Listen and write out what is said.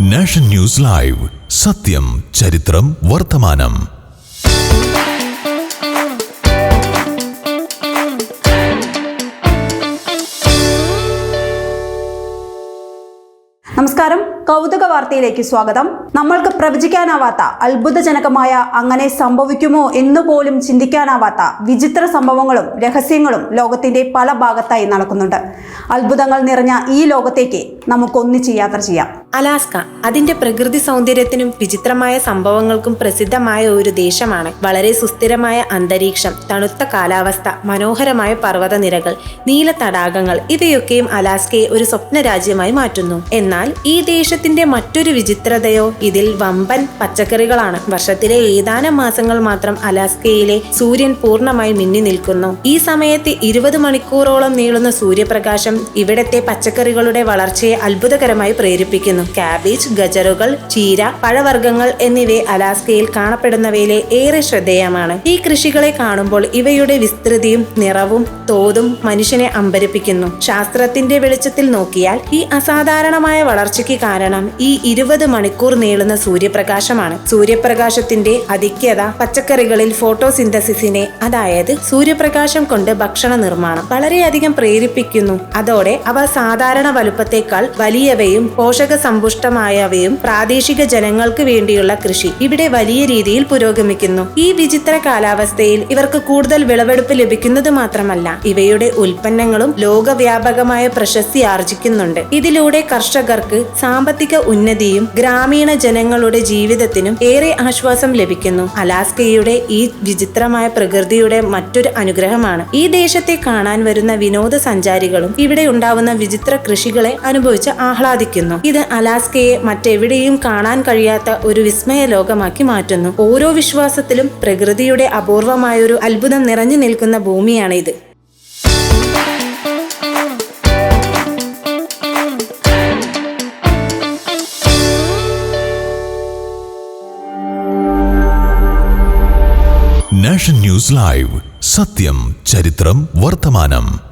Nation news live. സത്യം ചരിത്രം വർത്തമാനം. നമസ്കാരം. കൗതുക വാർത്തയിലേക്ക് സ്വാഗതം. നമ്മൾക്ക് പ്രവചിക്കാനാവാത്ത അത്ഭുതജനകമായ അങ്ങനെ സംഭവിക്കുമോ എന്ന് പോലും ചിന്തിക്കാനാവാത്ത വിചിത്ര സംഭവങ്ങളും രഹസ്യങ്ങളും ലോകത്തിന്റെ പല ഭാഗത്തായി നടക്കുന്നുണ്ട്. അത്ഭുതങ്ങൾ നിറഞ്ഞ ഈ ലോകത്തേക്ക് നമുക്കൊന്നിച്ച് യാത്ര ചെയ്യാം. അലാസ്ക അതിന്റെ പ്രകൃതി സൗന്ദര്യത്തിനും വിചിത്രമായ സംഭവങ്ങൾക്കും പ്രസിദ്ധമായ ഒരു ദേശമാണ്. വളരെ സുസ്ഥിരമായ അന്തരീക്ഷം തണുത്ത കാലാവസ്ഥ മനോഹരമായ പർവതനിരകൾ നീല തടാകങ്ങൾ ഇവയൊക്കെയും അലാസ്കയെ ഒരു സ്വപ്ന രാജ്യമായി മാറ്റുന്നു. എന്നാൽ ഈ ദേശത്തിന്റെ മറ്റൊരു വിചിത്രതയോ ഇതിൽ വമ്പൻ പച്ചക്കറികളാണ്. വർഷത്തിലെ ഏതാനും മാസങ്ങൾ മാത്രം അലാസ്കയിലെ സൂര്യൻ പൂർണമായി മിന്നി നിൽക്കുന്നു. ഈ സമയത്ത് ഇരുപത് മണിക്കൂറോളം നീളുന്ന സൂര്യപ്രകാശം ഇവിടത്തെ പച്ചക്കറികളുടെ വളർച്ചയെ അത്ഭുതകരമായി പ്രേരിപ്പിക്കുന്നു. കാബേജ് ഗജറുകൾ ചീര പഴവർഗങ്ങൾ എന്നിവ അലാസ്കയിൽ കാണപ്പെടുന്നവയിലെ ഏറെ ശ്രദ്ധേയമാണ്. ഈ കൃഷികളെ കാണുമ്പോൾ ഇവയുടെ വിസ്തൃതിയും നിറവും തോതും മനുഷ്യനെ അമ്പരിപ്പിക്കുന്നു. ശാസ്ത്രത്തിന്റെ വെളിച്ചത്തിൽ നോക്കിയാൽ ഈ അസാധാരണമായ വളർച്ചയ്ക്ക് കാരണം ഈ ഇരുപത് മണിക്കൂർ നീളുന്ന സൂര്യപ്രകാശമാണ്. സൂര്യപ്രകാശത്തിന്റെ അധിക്യത പച്ചക്കറികളിൽ ഫോട്ടോസിന്തസിസിനെ അതായത് സൂര്യപ്രകാശം കൊണ്ട് ഭക്ഷണ നിർമ്മാണം വളരെയധികം പ്രേരിപ്പിക്കുന്നു. അതോടെ അവ സാധാരണ വലുപ്പത്തേക്കാൾ വലിയവയും പോഷക സമ്പുഷ്ടമായവയും പ്രാദേശിക ജനങ്ങൾക്ക് വേണ്ടിയുള്ള കൃഷി ഇവിടെ വലിയ രീതിയിൽ പുരോഗമിക്കുന്നു. ഈ വിചിത്ര കാലാവസ്ഥയിൽ ഇവർക്ക് കൂടുതൽ വിളവെടുപ്പ് ലഭിക്കുന്നത് മാത്രമല്ല ഇവയുടെ ഉൽപ്പന്നങ്ങളും ലോകവ്യാപകമായ പ്രശസ്തി ആർജിക്കുന്നുണ്ട്. ഇതിലൂടെ കർഷകർക്ക് സാമ്പത്തിക ഉന്നതിയും ഗ്രാമീണ ജനങ്ങളുടെ ജീവിതത്തിനും ഏറെ ആശ്വാസം ലഭിക്കുന്നു. അലാസ്കയുടെ ഈ വിചിത്രമായ പ്രകൃതിയുടെ മറ്റൊരു അനുഗ്രഹമാണ്. ഈ ദേശത്തെ കാണാൻ വരുന്ന വിനോദസഞ്ചാരികളും ഇവിടെ ഉണ്ടാവുന്ന വിചിത്ര കൃഷികളെ അനുഭവിച്ച് ആഹ്ലാദിക്കുന്നു. ഇത് അലാസ്കയെ മറ്റെവിടെയും കാണാൻ കഴിയാത്ത ഒരു വിസ്മയ ലോകമാക്കി മാറ്റുന്നു. ഓരോ വിശ്വാസത്തിലും പ്രകൃതിയുടെ അപൂർവമായൊരു അത്ഭുതം നിറഞ്ഞു നിൽക്കുന്ന ഭൂമിയാണ് ഇത് നാഷൻ ന്യൂസ് ലൈവ്. സത്യം ചരിത്രം വർത്തമാനം.